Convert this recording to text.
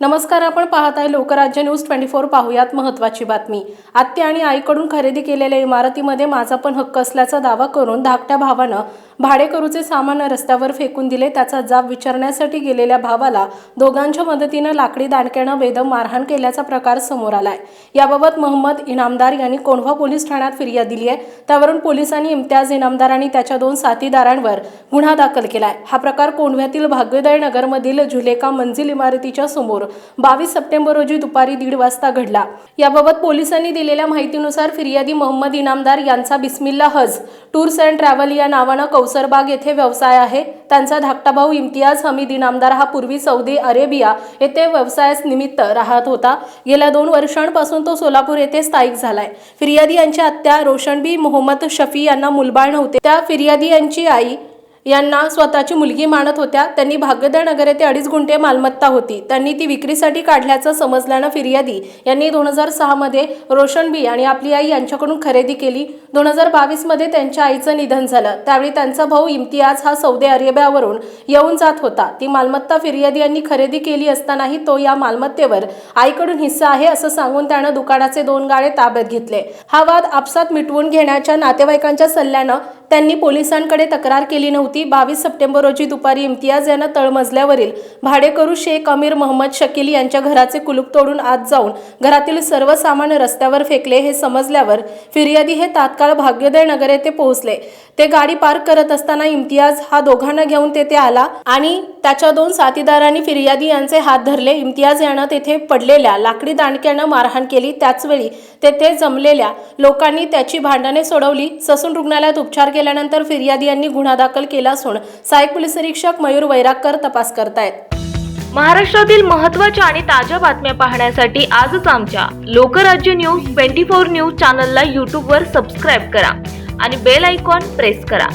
नमस्कार आपण पाहत आहे लोकराज्य न्यूज ट्वेंटी फोर पाहूयात महत्त्वाची बातमी. आत्या आणि आईकडून खरेदी केलेल्या इमारतीमध्ये माझा पण हक्क असल्याचा दावा करून धाकट्या भावानं भाडेकरूचे सामान रस्त्यावर फेकून दिले त्याचा जाब विचारण्यासाठी गेलेल्या भावाला दोघांच्या मदतीनं लाकडी दांडक्यानं बेदम मारहाण केल्याचा प्रकार समोर आलाय. याबाबत मोहम्मद इनामदार यांनी कोंढवा पोलीस ठाण्यात फिर्याद दिली आहे. त्यावरून पोलिसांनी इम्तियाज इनामदार आणि त्याच्या दोन साथीदारांवर गुन्हा दाखल केलाय. हा प्रकार कोंढव्यातील भाग्योदय नगरमधील झुलेका मंजिल इमारतीच्या समोर बावीस सप्टेंबर रोजी दुपारी दीड वाजता घडला. याबाबत पोलिसांनी दिलेल्या माहितीनुसार फिर्यादी मोहम्मद इनामदार यांचा Bismillah Haj tours and travel या नावानं कौसरबाग येथे व्यवसाय आहे. त्यांचा धाकटा भाऊ इम्तियाज हमीद इनामदार हा पूर्वी सौदी अरेबिया येथे व्यवसायास निमित्त राहत होता. गेल्या दोन वर्षांपासून तो सोलापूर येथे स्थायिक झालाय. फिर्यादी यांच्या आत्या रोशनबी मोहम्मद शफी यांना मुलबाळ नव्हते. त्या फिर्यादी यांची आई यांना स्वतःची मुलगी मानत होत्या. त्यांनी भाग्यदळ नगर येथे अडीच गुंठे मालमत्ता होती. त्यांनी ती विक्रीसाठी काढल्याचं समजल्यानं फिर्यादी यांनी दोन हजार सहामध्ये रोशनबी आणि आपली आई यांच्याकडून खरेदी केली. दोन हजार बावीसमध्ये त्यांच्या आईचं निधन झालं. त्यावेळी त्यांचा भाऊ इम्तियाज हा सौदी अरेबियावरून येऊन जात होता. ती मालमत्ता फिर्यादी यांनी खरेदी केली असतानाही तो या मालमत्तेवर आईकडून हिस्सा आहे असं सांगून त्यानं दुकानाचे दोन गाळे ताब्यात घेतले. हा वाद आपसात मिटवून घेण्याच्या नातेवाईकांच्या सल्ल्यानं त्यांनी पोलिसांकडे तक्रार केली नव्हती. बावीस सप्टेंबर रोजी दुपारी इम्तियाज यानं तळमजल्यावरील भाडेकरू शेख अमीर मोहम्मद शकील यांच्या घराचे कुलूप तोडून आत जाऊन घरातील सर्व सामान रस्त्यावर फेकले हे समजल्यावर फिर्यादी हे तात्काळ भाग्योदय नगर येथे पोहोचले. ते गाडी पार्क करत असताना इम्तियाज हा दोघांना घेऊन तेथे आला आणि त्याच्या दोन साथीदारांनी फिर्यादी यांचे हात धरले. इम्तियाज यानं तेथे पडलेल्या लाकडी दांडक्यानं मारहाण केली. त्याचवेळी तेथे जमलेल्या लोकांनी त्याची भांडणे सोडवली. ससून रुग्णालयात उपचार केल्यानंतर फिर्यादी यांनी गुन्हा दाखल केला असून सहाय्यक पोलीस निरीक्षक मयूर वैरागकर तपास करतायत. महाराष्ट्रातील महत्त्वाच्या आणि ताज्या बातम्या पाहण्यासाठी आजच आमच्या Lokrajya news twenty four news चॅनलला यूट्यूबवर सबस्क्राईब करा आणि बेल आयकॉन प्रेस करा.